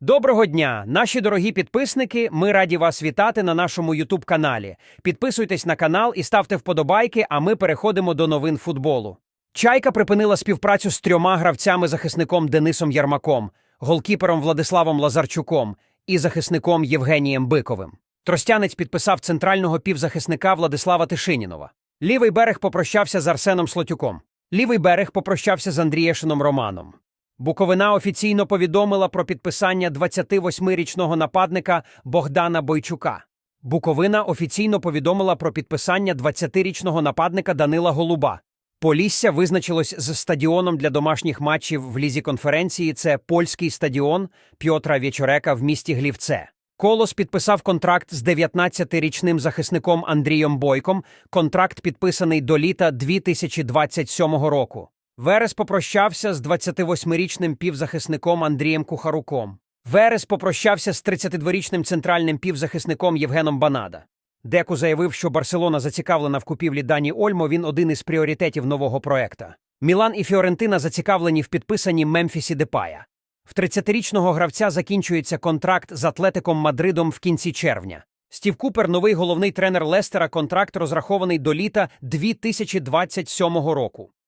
Доброго дня, наші дорогі підписники. Ми раді вас вітати на нашому Ютуб каналі. Підписуйтесь на канал і ставте вподобайки, а ми переходимо до новин футболу. Чайка припинила співпрацю з трьома гравцями-захисником Денисом Ярмаком, голкіпером Владиславом Лазарчуком і захисником Євгенієм Биковим. Тростянець підписав центрального півзахисника Владислава Тишинінова. Лівий берег попрощався з Арсеном Слотюком. Лівий берег попрощався з Андрієшином Романом. Буковина офіційно повідомила про підписання 28-річного нападника Богдана Бойчука. Буковина офіційно повідомила про підписання 20-річного нападника Данила Голуба. Полісся визначилось з стадіоном для домашніх матчів в лізі конференції. Це польський стадіон Пьотра Вєчорека в місті Глівце. Колос підписав контракт з 19-річним захисником Андрієм Бойком. Контракт підписаний до літа 2027 року. Верес попрощався з 28-річним півзахисником Андрієм Кухаруком. Верес попрощався з 32-річним центральним півзахисником Євгеном Банада. Деку заявив, що Барселона зацікавлена в купівлі Дані Ольмо. Він один із пріоритетів нового проекта. Мілан і Фіорентина зацікавлені в підписанні Мемфісі Депая. В 30-річного гравця закінчується контракт з Атлетиком Мадридом в кінці червня. Стів Купер, новий головний тренер Лестера, контракт розрахований до літа 2027 року.